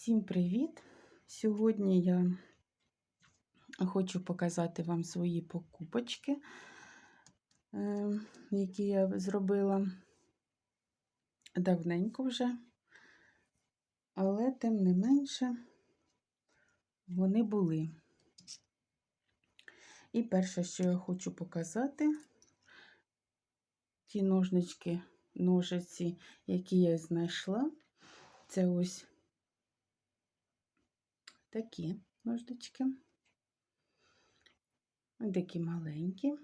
Всім привіт! Сьогодні я хочу показати вам свої покупочки, е, які я зробила давненько вже, але тим не менше вони були. І перше, що я хочу показати, ті ножнички, ножиці, які я знайшла, це ось такі ножнички. Такі маленькі.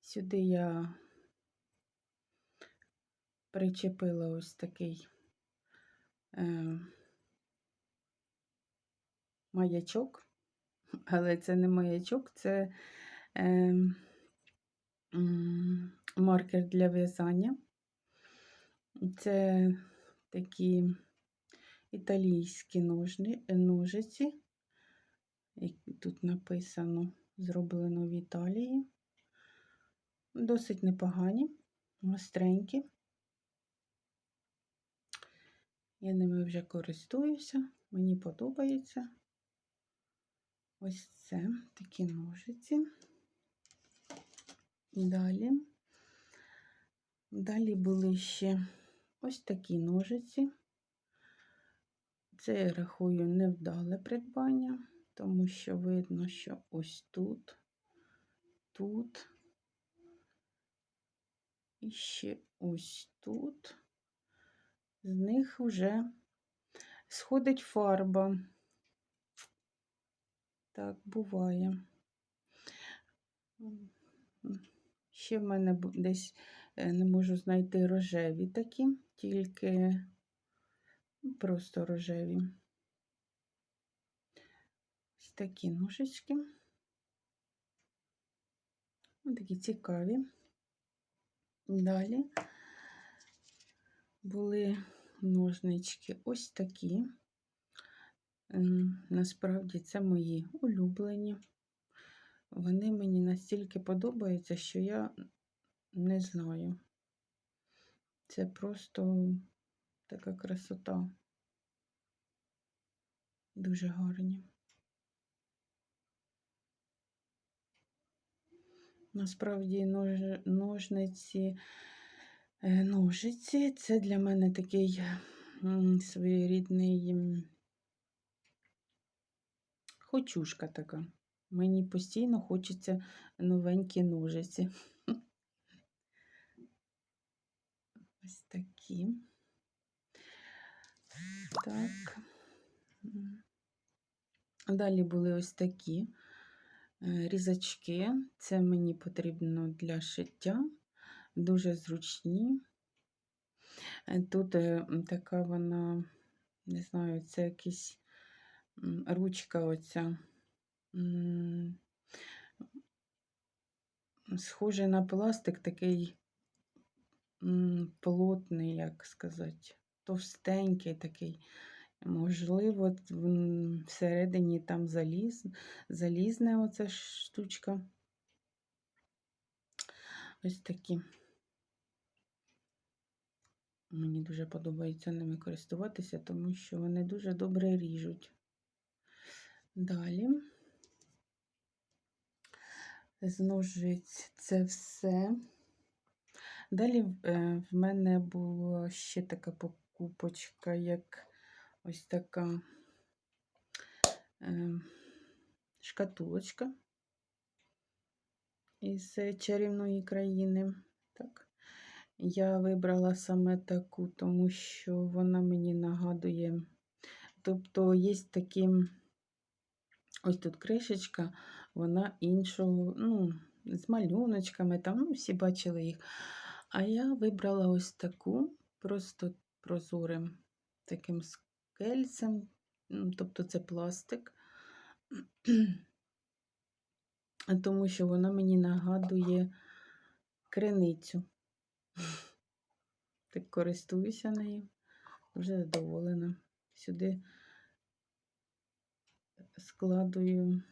Сюди я причепила ось такий е, маячок, але це не маячок, це е, маркер для в'язання. Це такі італійські ножни, ножиці, які тут написано, зроблено в Італії. Досить непогані, гостренькі. Я ними вже користуюся, мені подобається. Ось це такі ножиці. Далі. Далі були ще ось такі ножиці. Це я рахую невдале придбання, тому що видно, що ось тут, тут і ще ось тут. З них вже сходить фарба. Так, буває. Ще в мене десь е, не можу знайти рожеві такі, тільки просто рожеві. Ось такі ножички. Ось такі цікаві. Далі були ножнички ось такі. Насправді це мої улюблені. Вони мені настільки подобаються, що я не знаю. Це просто така красота. Дуже гарні. Насправді нож, ножниці, е, ножиці це для мене такий своєрідний хочушка така. Мені постійно хочеться новенькі ножиці. Ось такі. Так. Далі були ось такі е, різачки. Це мені потрібно для шиття, дуже зручні. Е, тут е, така вона, не знаю, це якась ручка оця. Схожий на пластик, такий плотний, як сказати, товстенький такий. Можливо, всередині там заліз, залізне оця штучка. Ось такі. Мені дуже подобається ними користуватися, тому що вони дуже добре ріжуть. Далі, з ножиць це все. Далі е, в мене була ще така покупочка, як ось така е, шкатулочка із чарівної країни. Так. Я вибрала саме таку, тому що вона мені нагадує, тобто є такі, ось тут кришечка, вона іншого, ну, з малюночками, там, ну, всі бачили їх. А я вибрала ось таку, просто прозорим таким скельцем, тобто це пластик, тому що вона мені нагадує криницю. Так користуюся нею, дуже задоволена. Сюди складую,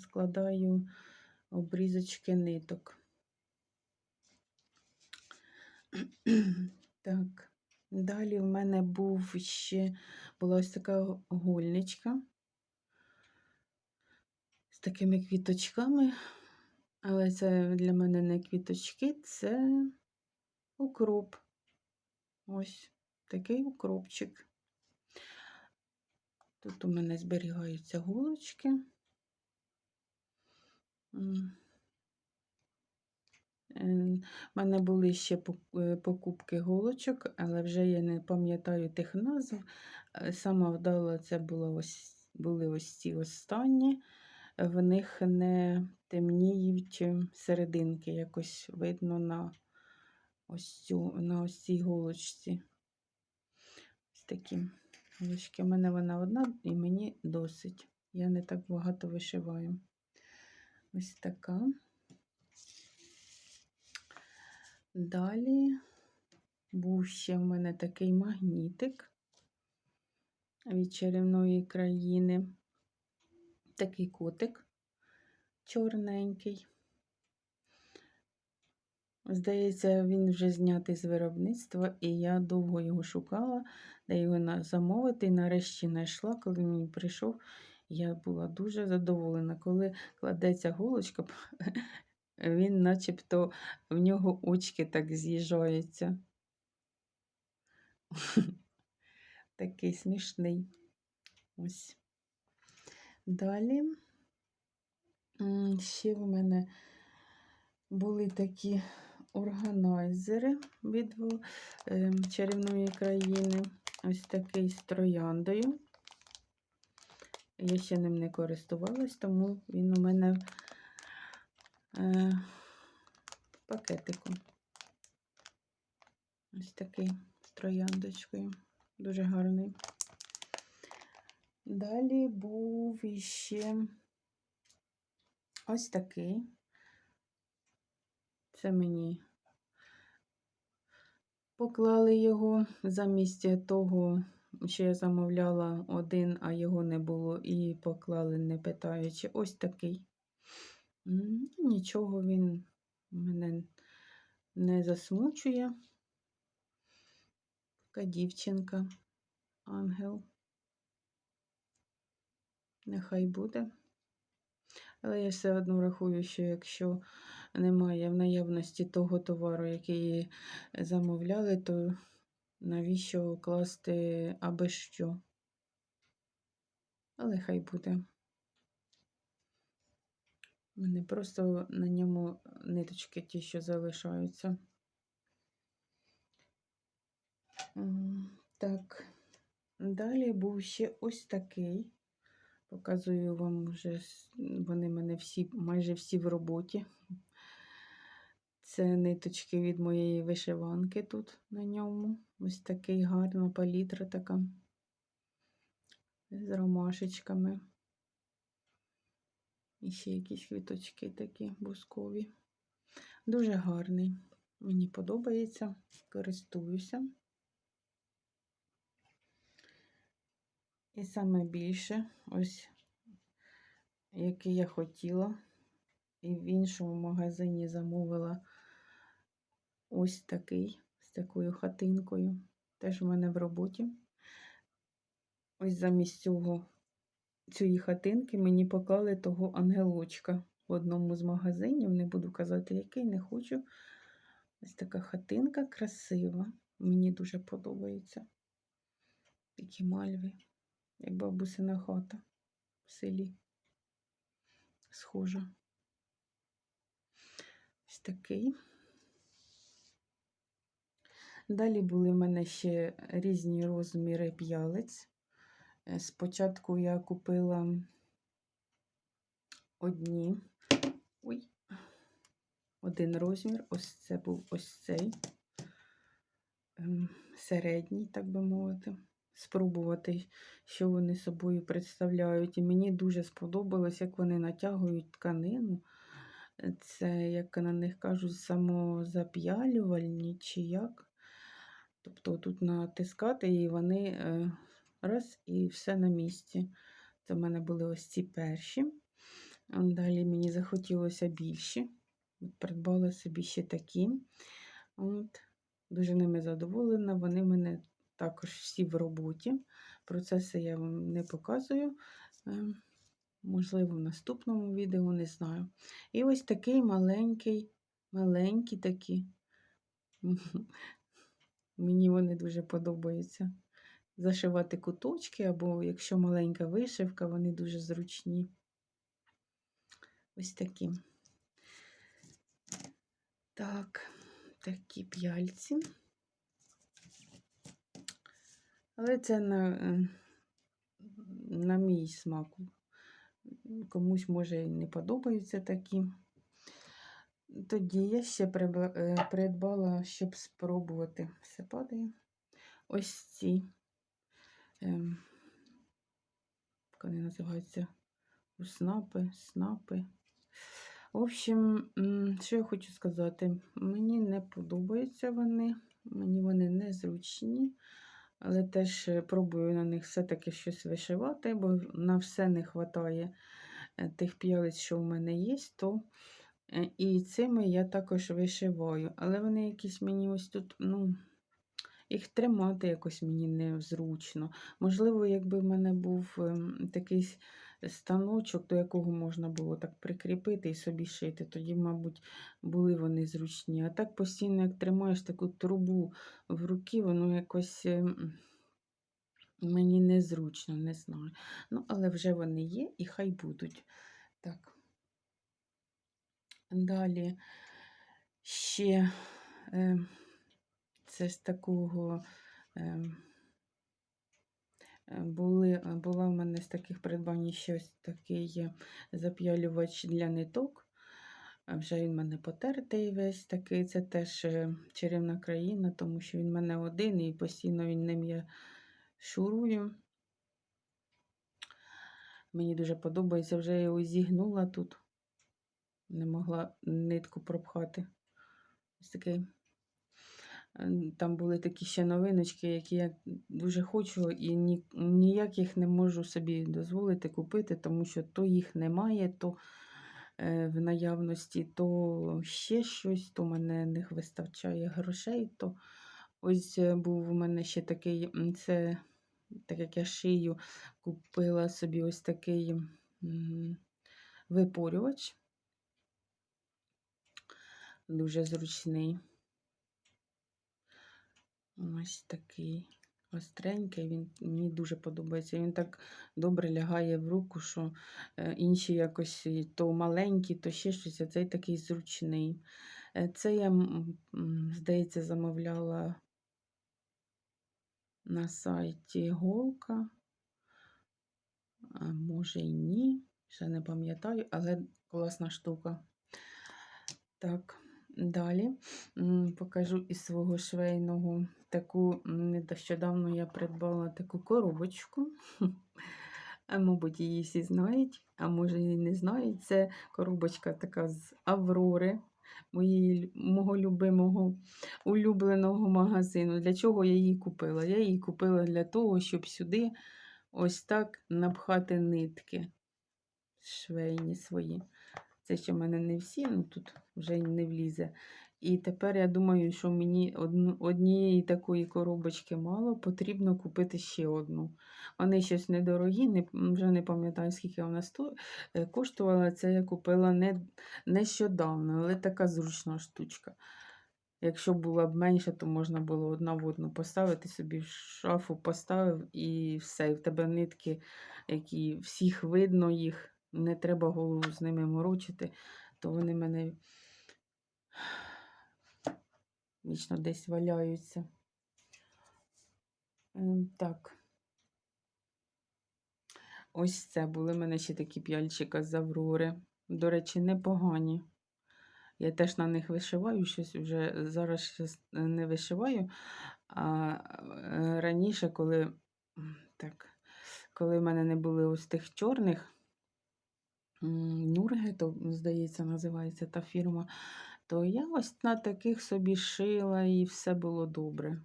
складаю обрізочки ниток. Так, Далі в мене був ще була ось така гольничка з такими квіточками, але це для мене не квіточки, це укроп. Ось такий укропчик. Тут у мене зберігаються голочки. У мене були ще е, покупки голочок, але вже я не пам'ятаю тих назв. Е, Сама вдала це було ось, були ось ці останні. В них не темніють серединки, якось видно на ось, цю, на ось цій голочці. Ось такі голочки. У мене вона одна і мені досить. Я не так багато вишиваю. Ось така. Далі був ще в мене такий магнітик від чарівної країни. Такий котик чорненький. Здається, він вже знятий з виробництва, і я довго його шукала, де його замовити. І нарешті знайшла, коли він прийшов. Я була дуже задоволена. Коли кладеться голочка, він начебто в нього очки так з'їжджаються. Такий смішний. Ось. Далі ще в мене були такі органайзери від ем, чарівної країни. Ось такий з трояндою. Я ще ним не користувалась, тому він у мене е, пакетику. Ось такий з трояндочкою. Дуже гарний. Далі був іще ось такий. Це мені поклали його замість того, що я замовляла один, а його не було, і поклали, не питаючи. Ось такий. М, Нічого він мене не засмучує. Така дівчинка, ангел. Нехай буде. Але я все одно рахую, що якщо немає в наявності того товару, який замовляли, то навіщо класти аби що? Але хай буде. У мене просто на ньому ниточки ті, що залишаються. Так, далі був ще ось такий. Показую вам вже, вони мене всі, майже всі в роботі. Це ниточки від моєї вишиванки тут на ньому. Ось такий гарна палітра така з ромашечками. І ще якісь квіточки такі бускові. Дуже гарний. Мені подобається, користуюся. І саме більше, ось який я хотіла. І в іншому магазині замовила ось такий з такою хатинкою. Теж в мене в роботі. Ось замість цього цієї хатинки мені поклали того ангелочка в одному з магазинів. Не буду казати, який, не хочу. Ось така хатинка красива. Мені дуже подобається. Такі мальви, як бабусина хата в селі. Схожа. Ось такий. Далі були в мене ще різні розміри п'ялиць. Е, Спочатку я купила одні. Ой, один розмір. Ось це був ось цей ем, середній, так би мовити. Спробувати, що вони собою представляють. І мені дуже сподобалось, як вони натягують тканину. Це, як на них кажуть, самозап'ялювальні чи як. Тобто тут натискати і вони е, раз і все на місці. Це в мене були ось ці перші. Далі мені захотілося більші. Придбала собі ще такі. От. Дуже ними задоволена. Вони в мене також всі в роботі. Процеси я вам не показую. Ем, Можливо, в наступному відео не знаю. І ось такий маленький, маленький такі. Мені вони дуже подобаються. Зашивати куточки, або якщо маленька вишивка, вони дуже зручні. Ось такі. Так, такі п'яльці. Але це на, на мій смак. Комусь, може, не подобаються такі. Тоді я ще е, придбала, щоб спробувати. Все падає. Ось ці. Ем, як вони називаються? Снапи, снапи. В общем, що я хочу сказати? Мені не подобаються вони, мені вони незручні, але теж е, пробую на них все-таки щось вишивати, бо на все не вистачає тих п'ялиць, що в мене є, то е, і цими я також вишиваю. Але вони якісь мені ось тут, ну, їх тримати якось мені незручно. Можливо, якби в мене був ем, такий станочок, до якого можна було так прикріпити і собі шити, тоді, мабуть, були вони зручні. А так постійно, як тримаєш таку трубу в руки, воно якось ем, мені незручно, не знаю. Ну, але вже вони є і хай будуть. Так. Далі ще е, це з такого. Е, Е, були, е, була в мене з таких придбань щось такий зап'ялювач для ниток. Вже він в мене потертий весь такий. Це теж е, чарівна країна, тому що він в мене один і постійно він ним я шурую. Мені дуже подобається, вже його зігнула тут, не могла нитку пропхати. Ось такий там були такі ще новиночки, які я дуже хочу, і ні, ніяк їх не можу собі дозволити купити, тому що то їх немає, то е, в наявності, то ще щось, то мене не вистачає грошей. то Ось е, був у мене ще такий, це, так як я шию, купила собі ось такий випорювач. Дуже зручний. Ось такий остренький, він мені дуже подобається. Він так добре лягає в руку, що е, інші якось то маленькі, то ще щось, а цей такий зручний. Е, це я, здається, замовляла на сайті Голка. А може і ні, ще не пам'ятаю, але класна штука. Так. Далі покажу із свого швейного таку нещодавно я придбала таку коробочку. Мабуть, її всі знають, а може і не знають. Це коробочка така з Аврори, моєї, мого любимого улюбленого магазину. Для чого я її купила? Я її купила для того, щоб сюди ось так напхати нитки швейні свої. Це ще в мене не всі, ну тут вже не влізе. І тепер я думаю, що мені однієї такої коробочки мало, потрібно купити ще одну. Вони щось недорогі, не, вже не пам'ятаю, скільки вона сто... Е, коштувала. Це я купила не... нещодавно, але така зручна штучка. Якщо була б менша, то можна було одна в одну поставити, собі в шафу поставив і все. І в тебе нитки, які всіх видно їх не треба голову з ними морочити, то вони мене вічно десь валяються. Ем, так. Ось це були в мене ще такі п'яльчика з Аврори. До речі, непогані. Я теж на них вишиваю, щось вже зараз не вишиваю. А е, раніше, коли так, коли в мене не були ось тих чорних, Нурге, то, здається, називається та фірма, то я ось на таких собі шила і все було добре.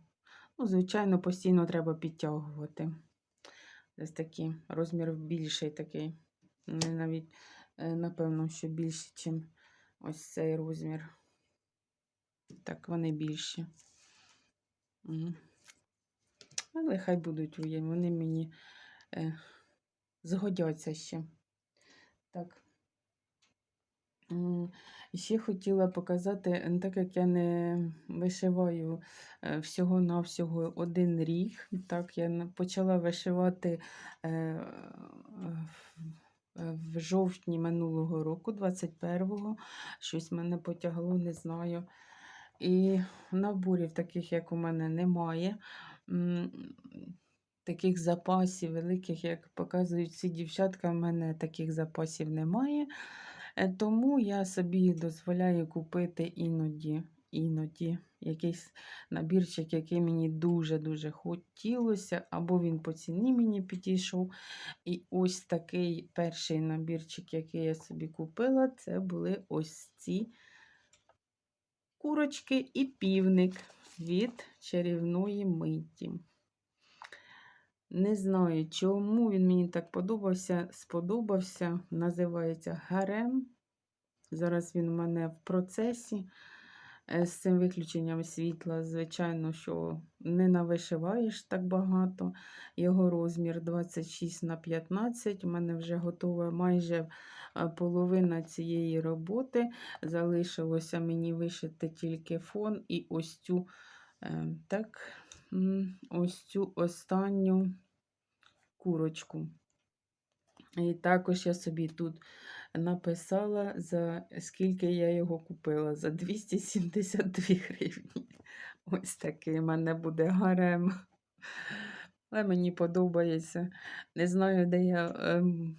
Ну, Звичайно, постійно треба підтягувати. Ось такий розмір більший такий. Навіть, е, напевно, що більше, ніж ось цей розмір. Так, вони більші. Але хай будуть вони мені е, згодяться ще. Так. Ще хотіла показати, е, так як я не вишиваю е, всього-навсього один рік, так, я почала вишивати е, в жовтні минулого року, 21-го, щось мене потягло, не знаю. І наборів таких, як у мене, немає. Таких запасів великих, як показують ці дівчатка, в мене таких запасів немає. Е, Тому я собі дозволяю купити іноді, іноді якийсь набірчик, який мені дуже-дуже хотілося, або він по ціні мені підійшов. І ось такий перший набірчик, який я собі купила, це були ось ці курочки і півник від чарівної миті. Не знаю, чому він мені так подобався. Сподобався. Називається Гарем. Зараз він у мене в процесі. Е, З цим виключенням світла, звичайно, що не навишиваєш так багато. Його розмір 26 на 15. У мене вже готова майже е, половина цієї роботи. Залишилося мені вишити тільки фон і ось цю, е, так, ось цю останню курочку. І також я собі тут написала, за скільки я його купила. За 272 гривні. Ось такий в мене буде гарем. Але мені подобається. Не знаю, де я ем,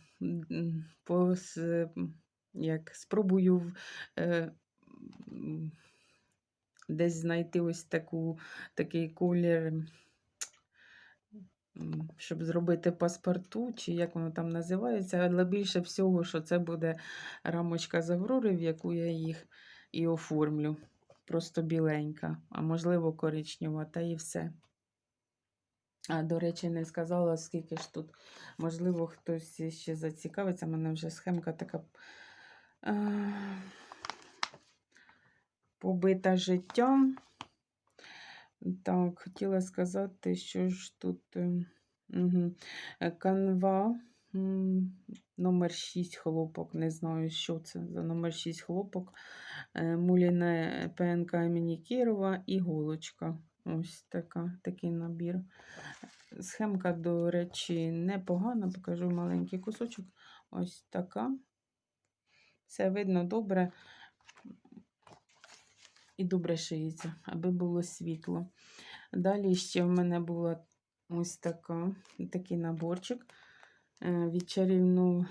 пос, м, як, спробую е, десь знайти ось таку, такий колір, щоб зробити паспорту, чи як воно там називається, але більше всього, що це буде рамочка з Аврори, в яку я їх і оформлю. Просто біленька, а можливо коричнева, та і все. А, до речі, не сказала, скільки ж тут. Можливо, хтось ще зацікавиться. У мене вже схемка така побита життям. Так, хотіла сказати, що ж тут угу. канва номер 6 хлопок. Не знаю, що це за номер 6 хлопок. Е, Муліне ПНК імені Кірова і голочка. Ось така, такий набір. Схемка, до речі, непогана. Покажу маленький кусочок. Ось така. Все видно добре. І добре шиється, аби було світло. Далі ще в мене була ось така, такий наборчик е, від чарівну,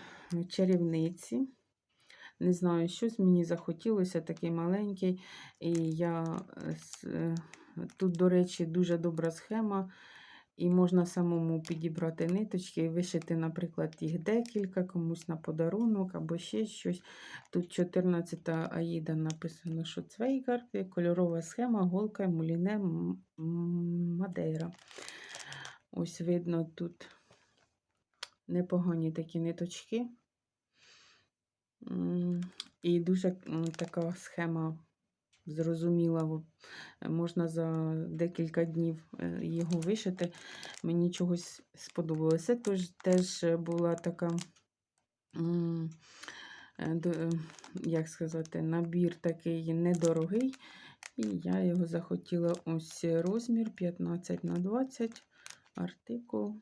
чарівниці. Не знаю, щось мені захотілося, такий маленький. І я е, е, тут, до речі, дуже добра схема. І можна самому підібрати ниточки і вишити, наприклад, їх декілька, комусь на подарунок або ще щось. Тут 14 аїда написано, що цвейгар, кольорова схема, голка, муліне, мадейра. Ось видно тут непогані такі ниточки. І дуже така схема зрозуміла. Можна за декілька днів е, його вишити. Мені чогось сподобалося. Тож теж була така, е, до- е, як сказати, набір такий недорогий. І я його захотіла ось розмір 15 на 20 артикул.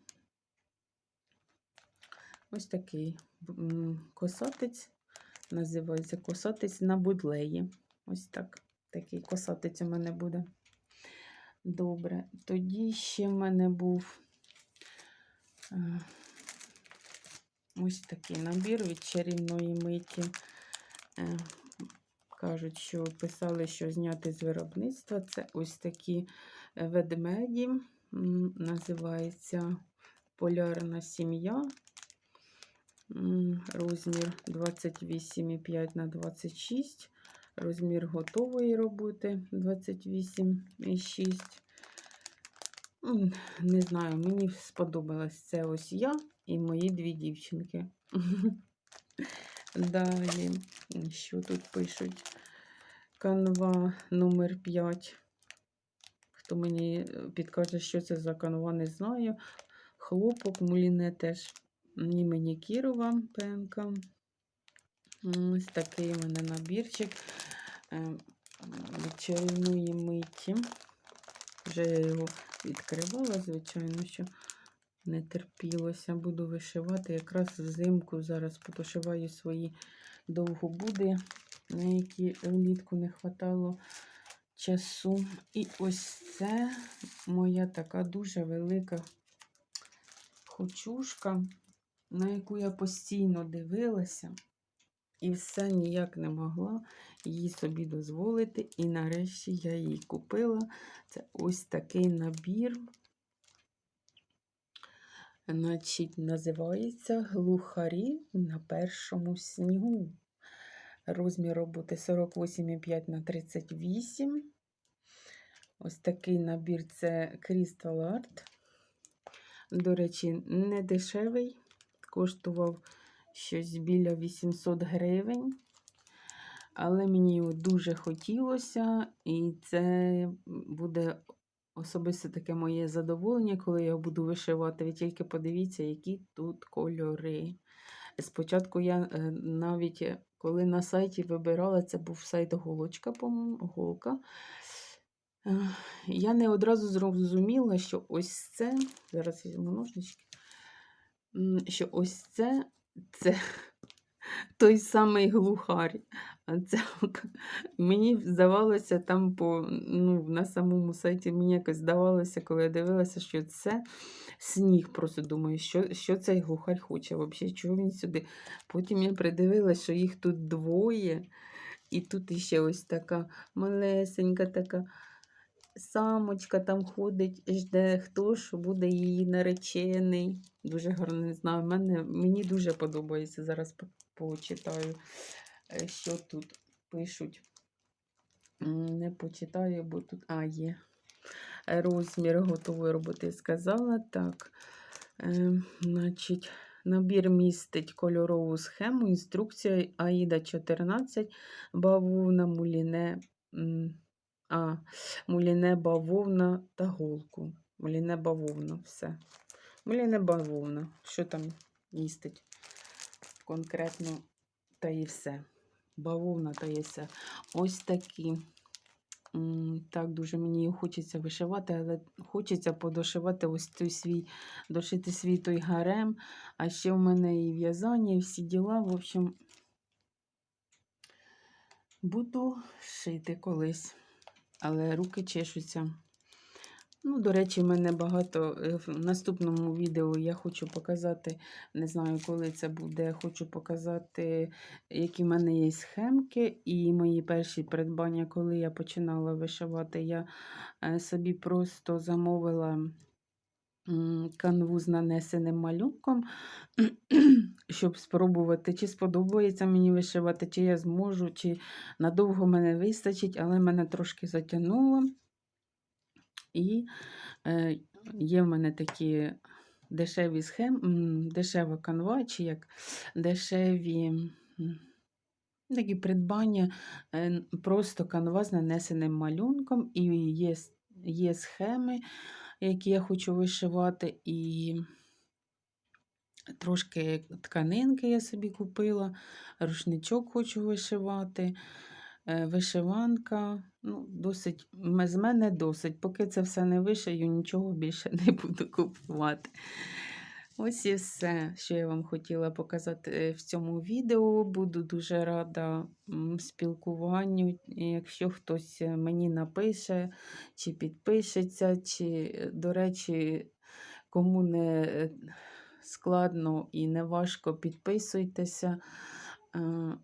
Ось такий косатець. Називається косатець на будлеї. Ось так. Такий косатець у мене буде. Добре. Тоді ще в мене був е, ось такий набір від чарівної миті. Е, Кажуть, що писали, що зняти з виробництва. Це ось такі ведмеді. Називається Полярна сім'я. Розмір 28,5 на 26. Розмір готової роботи 28,6. М, Не знаю, мені сподобалось це ось я і мої дві дівчинки. Далі, що тут пишуть? Канва номер 5. Хто мені е, підкаже, що це за канва, не знаю. Хлопок, муліне теж імені Кірова ПНК. Ось такий у мене набірчик чарівної миті. Вже я його відкривала, звичайно, що не терпілося. Буду вишивати. Якраз взимку зараз подошиваю свої довгобуди, на які влітку не хватало часу. І ось це моя така дуже велика хочушка, на яку я постійно дивилася. І все ніяк не могла її собі дозволити. І нарешті я її купила. Це ось такий набір. Значить, називається Глухарі на першому снігу. Розмір роботи 48,5 на 38. Ось такий набір це Crystal Art. До речі, не дешевий. Коштував щось біля 800 гривень. Але мені дуже хотілося, і це буде особисто таке моє задоволення, коли я буду вишивати. Ви тільки подивіться, які тут кольори. Спочатку я е, навіть е, коли на сайті вибирала, це був сайт Голочка, по-моєму, Голка. Е, Я не одразу зрозуміла, що ось це, зараз візьму ножнички, що ось це, це той самий глухар. Це мені здавалося там по, ну, на самому сайті, мені якось здавалося, коли я дивилася, що це сніг. Просто думаю, що, що цей глухар хоче, взагалі, чого він сюди. Потім я придивилася, що їх тут двоє. І тут іще ось така малесенька така самочка там ходить, жде хто ж буде її наречений. Дуже гарно не знаю. Мене, мені дуже подобається. Зараз почитаю, е, що тут пишуть. Не почитаю, бо тут. А, є. Розмір готової роботи сказала. Так. Е, значить, набір містить кольорову схему, інструкція Аїда 14, бавовна, муліне, а, муліне бавовна та голку. Муліне бавовна, все. Муліне бавовна. Що там містить? Конкретно та і все. Бавовна та і все. Ось такі. Так, дуже мені хочеться вишивати, але хочеться подошивати ось той свій, дошити свій той гарем. А ще в мене і в'язання, і всі діла. В общем, буду шити колись, але руки чешуться. Ну, до речі, в мене багато. е, В наступному відео я хочу показати, не знаю, коли це буде, хочу показати, які в мене є схемки. І мої перші придбання, коли я починала вишивати, я е, собі просто замовила канву з нанесеним малюнком, щоб спробувати, чи сподобається мені вишивати, чи я зможу, чи надовго мене вистачить, але мене трошки затягнуло. І е, є в мене такі дешеві схем, м, дешева канва, чи як дешеві такі придбання, е, просто канва з нанесеним малюнком, і є, є схеми, які я хочу вишивати, і трошки тканинки я собі купила, рушничок хочу вишивати. Е, Вишиванка, ну, досить, з мене досить. Поки це все не вишию, нічого більше не буду купувати. Ось і все, що я вам хотіла показати е, в цьому відео. Буду дуже рада спілкуванню. Якщо хтось е, мені напише, чи підпишеться, чи, до речі, кому не складно і не важко, підписуйтеся. Е,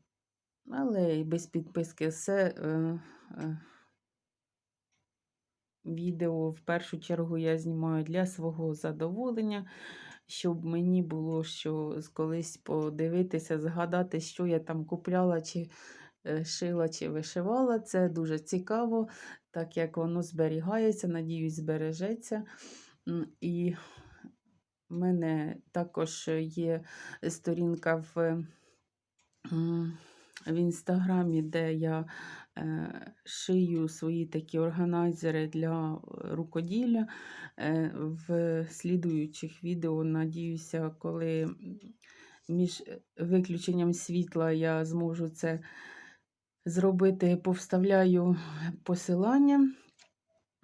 але і без підписки все. Е, е, Відео в першу чергу я знімаю для свого задоволення, щоб мені було що колись подивитися, згадати, що я там купляла, чи шила, чи вишивала. Це дуже цікаво, так як воно зберігається, надіюсь, збережеться. І в мене також є сторінка в в інстаграмі, де я е, шию свої такі органайзери для рукоділля. Е, В слідуючих відео, надіюся, коли між виключенням світла я зможу це зробити, повставляю посилання.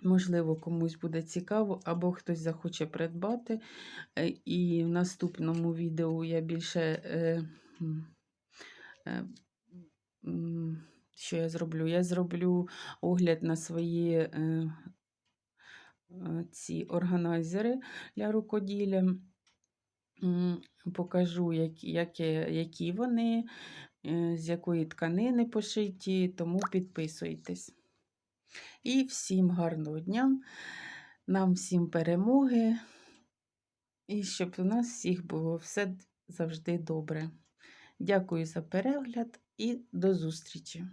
Можливо, комусь буде цікаво, або хтось захоче придбати. Е, І в наступному відео я більше. е, е, Що я зроблю? Я зроблю огляд на свої ці органайзери для рукоділля. Покажу, які, які, вони, з якої тканини пошиті, тому підписуйтесь. І всім гарного дня, нам всім перемоги, і щоб у нас всіх було все завжди добре. Дякую за перегляд і до зустрічі!